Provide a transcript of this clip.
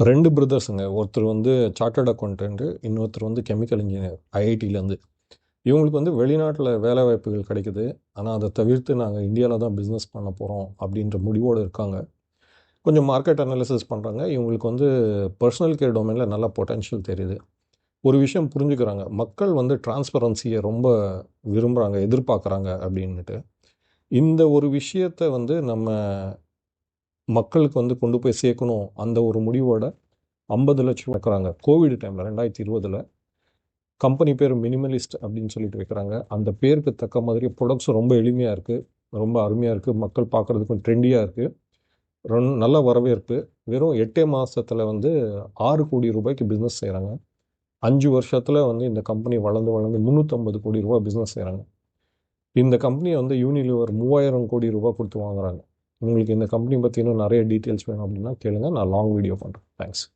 ரெண்டு பிரதர்ஸுங்க. ஒருத்தர் வந்து சார்ட்டர்ட் அக்கௌண்டன்ட்டு இன்னொருத்தர் வந்து கெமிக்கல் இன்ஜினியர் ஐஐடியிலேருந்து இவங்களுக்கு வந்து வெளிநாட்டில் வேலை வாய்ப்புகள் கிடைக்குது. ஆனால் அதை தவிர்த்து நாங்கள் இந்தியாவில் தான் பிஸ்னஸ் பண்ண போகிறோம் அப்படின்ற முடிவோடு இருக்காங்க. கொஞ்சம் மார்க்கெட் அனாலிசிஸ் பண்ணுறாங்க இவங்களுக்கு வந்து பர்சனல் கேர் டொமைனில் நல்லா பொட்டென்ஷியல் தெரியுது. ஒரு விஷயம் புரிஞ்சுக்கிறாங்க. மக்கள் வந்து டிரான்ஸ்பரன்சியை ரொம்ப விரும்புகிறாங்க எதிர்பார்க்குறாங்க அப்படின்னுட்டு. இந்த ஒரு விஷயத்தை வந்து நம்ம மக்களுக்கு வந்து கொண்டு போய் சேர்க்கணும் அந்த ஒரு முடிவோட ஐம்பது லட்சம் வைக்கிறாங்க. கோவிட் டைமில் ரெண்டாயிரத்தி இருபதில் கம்பெனி பேர் மினிமலிஸ்ட் அப்படின்னு சொல்லிட்டு வைக்கிறாங்க. அந்த பேருக்கு தக்க மாதிரி ப்ரொடக்ட்ஸும் ரொம்ப எளிமையாக இருக்குது ரொம்ப அருமையாக இருக்குது மக்கள் பார்க்குறதுக்கும் ட்ரெண்டியாக இருக்குது ரொம் நல்ல வரவேற்பு. வெறும் எட்டே மாதத்தில் வந்து ஆறு கோடி ரூபாய்க்கு பிஸ்னஸ் செய்கிறாங்க அஞ்சு வருஷத்தில் வந்து இந்த கம்பெனி வளர்ந்து வளர்ந்து முந்நூற்றம்பது கோடி ரூபா பிஸ்னஸ் செய்கிறாங்க இந்த கம்பெனியை வந்து யூனிலிவர் மூவாயிரம் கோடி ரூபா கொடுத்து வாங்குறாங்க. உங்களுக்கு இந்த கம்பெனி பற்றி இன்னும் நிறைய டீட்டெயில்ஸ் வேணும் அப்படின்னா கேளுங்க. நான் லாங் வீடியோ பண்ணுறேன் தேங்க்ஸ்